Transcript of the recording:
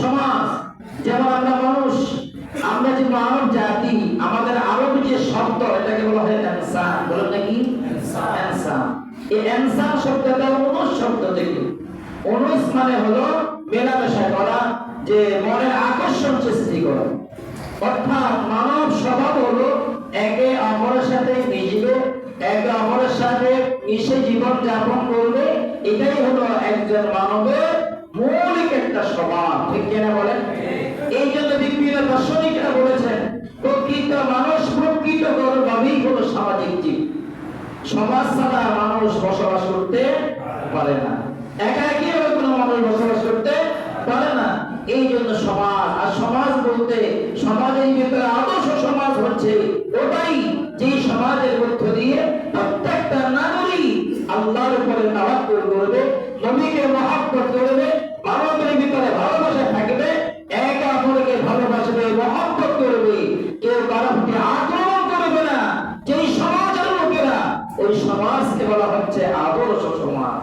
সমাজ। যেমন আমরা মানুষ, আমরা যে মানব জাতি, আমাদের আরবি যে শব্দ, এটাকে বলা হয় শব্দটা অনুস শব্দ থেকে অনুস মানে হলো মেলামেশা করা, যে মনের আকর্ষণ সৃষ্টি করা। অর্থাৎ মানব স্বভাব হলো একে অপরের সাথে মিশবে, একে অপরের সাথে মিশে জীবন যাপন করবে, এটাই হলো একজন মানবের একটা স্বভাব ঠিক কিনা বলেন? এই জন্য বিভিন্ন দার্শনিকরা বলেছেন, প্রকৃত মানুষ প্রকৃত ভাবেই হলো সামাজিক জীব। সমাজ ছাড়া মানুষ বসবাস করতে পারে না। একা ভাবে কোনো মানুষ বসবাস করতে পারে না। এই জন্য সমাজ, আর সমাজ বলতে সমাজের ভিতরে আদর্শ সমাজ হচ্ছে ওটাই যে সমাজের মধ্য দিয়ে প্রত্যেকটা নাগরিক আল্লাহর উপরে তাওয়াক্কুল করবে, নবীকে মহাব্বত করবে ওই সমাজকে বলা হচ্ছে আদর্শ সমাজ।